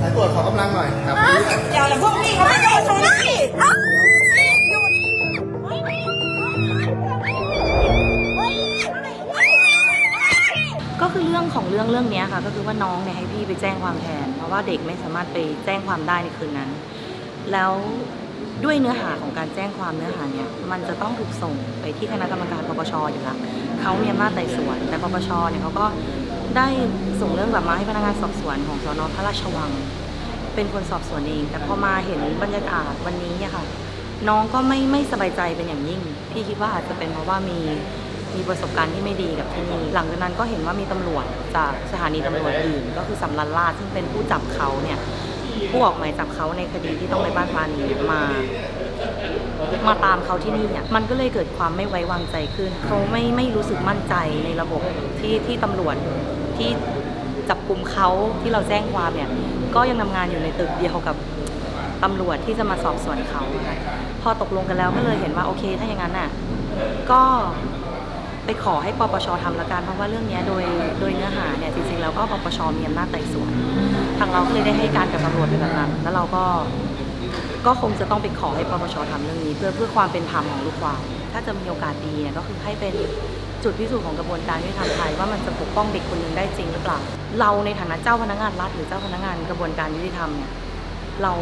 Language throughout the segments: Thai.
สายตรวจขอกำลังหน่อยครับ เดี๋ยวพวกนี้เขาไม่ได้ชนนี่ ก็คือเรื่องของเรื่องเรื่องนี้ค่ะ ก็คือว่าน้องเนี่ยให้พี่ไปแจ้งความแทน เพราะว่าเด็กไม่สามารถไปแจ้งความได้ในคืนนั้น แล้วด้วยเนื้อหาของการแจ้งความเนื้อหาเนี่ยมันจะต้องถูกส่งไปที่คณะกรรมการปปชอยู่แล้วเขามีอำนาจไต่สวน แต่ปปชเนี่ยเขาก็ได้ส่งเรื่องกลับมาให้พนักงานสอบสวนของสนพระราชวัง เป็นคนสอบสวนเอง แต่พอมาเห็นบรรยากาศวันนี้อะค่ะ น้องก็ไม่ไม่สบายใจเป็นอย่างยิ่ง พี่คิดว่าอาจจะเป็นเพราะว่ามี มีประสบการณ์ที่ไม่ดีกับที่นี่หลังจากนั้นก็เห็นว่ามีตำรวจจากสถานีตำรวจอื่น ก็คือสำรันราชซึ่งเป็นผู้จับเขาเนี่ยผู้ออกหมายจับเขาในคดีที่ต้องไปบ้านพานีมา มาตามเขาที่นี่เนี่ยมันก็เลยเกิดความไม่ไว้วางใจขึ้น เขาไม่ไม่รู้สึกมั่นใจในระบบที่ที่ตำรวจที่จับกลุ่มเขาที่เราแจ้งความเนี่ย ก็ยังทำงานอยู่ในตึกเดียวกับตำรวจที่จะมาสอบสวนเขา พอตกลงกันแล้วก็เลยเห็นว่าโอเคถ้าอย่างนั้นน่ะ ก็ ไปขอให้ปปชทำละกันเพราะว่าเรื่องนี้โดยโดยเนื้อหาเนี่ยจริงๆแล้วก็ปปชมีอำนาจไต่สวนทางเราก็เลยได้ให้การกับตำรวจไปแบบนั้นแล้วเราก็ก็คงจะต้องไปขอให้ปปชทำเรื่องนี้ เพื่อเพื่อความเป็นธรรมของลูกความถ้าจะมีโอกาสดีเนี่ยก็คือให้เป็นจุดพิสูจน์ของกระบวนการยุติธรรมไทยว่ามันจะปกป้องเด็กคนหนึ่งได้จริงหรือเปล่า เราในฐานะเจ้าพนักงานรัฐหรือเจ้าพนักงานกระบวนการยุติธรรมเนี่ยเรา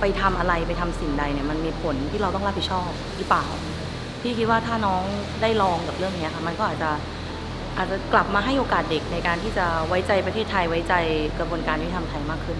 ไปทำอะไรไปทำสิ่งใดเนี่ยมันมีผลที่เราต้องรับผิดชอบหรือเปล่า พี่คิดว่าถ้าน้องได้ลองกับเรื่องนี้ค่ะ มันก็อาจจะอาจจะกลับมาให้โอกาสเด็กในการที่จะไว้ใจประเทศไทยไว้ใจกระบวนการยุติธรรมไทยมากขึ้น